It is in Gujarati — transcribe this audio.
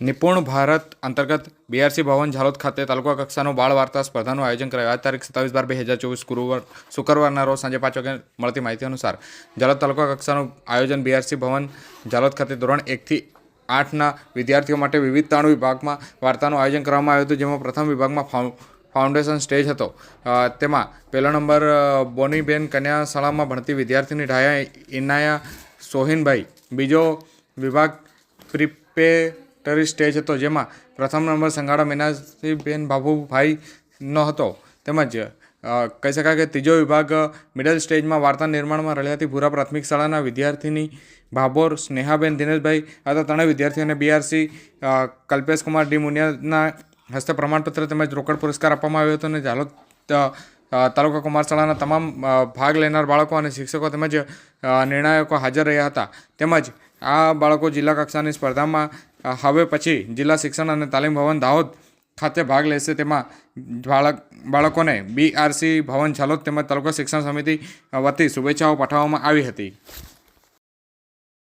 નિપુણ ભારત અંતર્ગત બીઆરસી ભવન ઝાલોદ ખાતે તાલુકા કક્ષાનું બાળ વાર્તા સ્પર્ધાનું આયોજન કરાયું. આ તારીખ સત્તાવીસ બાર બે હજાર ચોવીસ ગુરુવાર શુક્રવારના રોજ સાંજે પાંચ વાગે મળતી માહિતી અનુસાર ઝાલોદ તાલુકા કક્ષાનું આયોજન બીઆરસી ભવન ઝાલોદ ખાતે ધોરણ એકથી આઠના વિદ્યાર્થીઓ માટે વિવિધ ત્રણ વિભાગમાં વાર્તાનું આયોજન કરવામાં આવ્યું હતું, જેમાં પ્રથમ વિભાગમાં ફાઉ ફાઉન્ડેશન સ્ટેજ હતો. તેમાં પહેલો નંબર બોનીબેન કન્યા શાળામાં ભણતી વિદ્યાર્થીની ઢાયા ઇનાયા સોહિનભાઈ. બીજો વિભાગ પ્રિપેટરી સ્ટેજ હતો, જેમાં પ્રથમ નંબર સંગાડા મીનાક્ષીબેન બાબુભાઈનો હતો. તેમજ કહી શકાય કે ત્રીજો વિભાગ મિડલ સ્ટેજમાં વાર્તા નિર્માણમાં રહેલાથી ભૂરા પ્રાથમિક શાળાના વિદ્યાર્થીની ભાભોર સ્નેહાબેન દિનેશભાઈ હતા. ત્રણેય વિદ્યાર્થીઓને બીઆરસી કલ્પેશ કુમાર ડી મુનિયાના હસ્તે પ્રમાણપત્ર તેમજ રોકડ પુરસ્કાર આપવામાં આવ્યો હતો અને ઝાલોદ તાલુકા કુમાર શાળાના તમામ ભાગ લેનાર બાળકો અને શિક્ષકો તેમજ નિર્ણાયકો હાજર રહ્યા હતા. તેમજ, આ બાળકો જિલ્લા કક્ષાની સ્પર્ધામાં હવે પછી જિલ્લા શિક્ષણ અને તાલીમ ભવન દાહોદ ખાતે ભાગ લેશે. તેમાં બાળક, બાળકોને બીઆરસી ભવન છાલોદ તેમજ તાલુકા શિક્ષણ સમિતિ વતી શુભેચ્છાઓ પાઠવવામાં આવી હતી.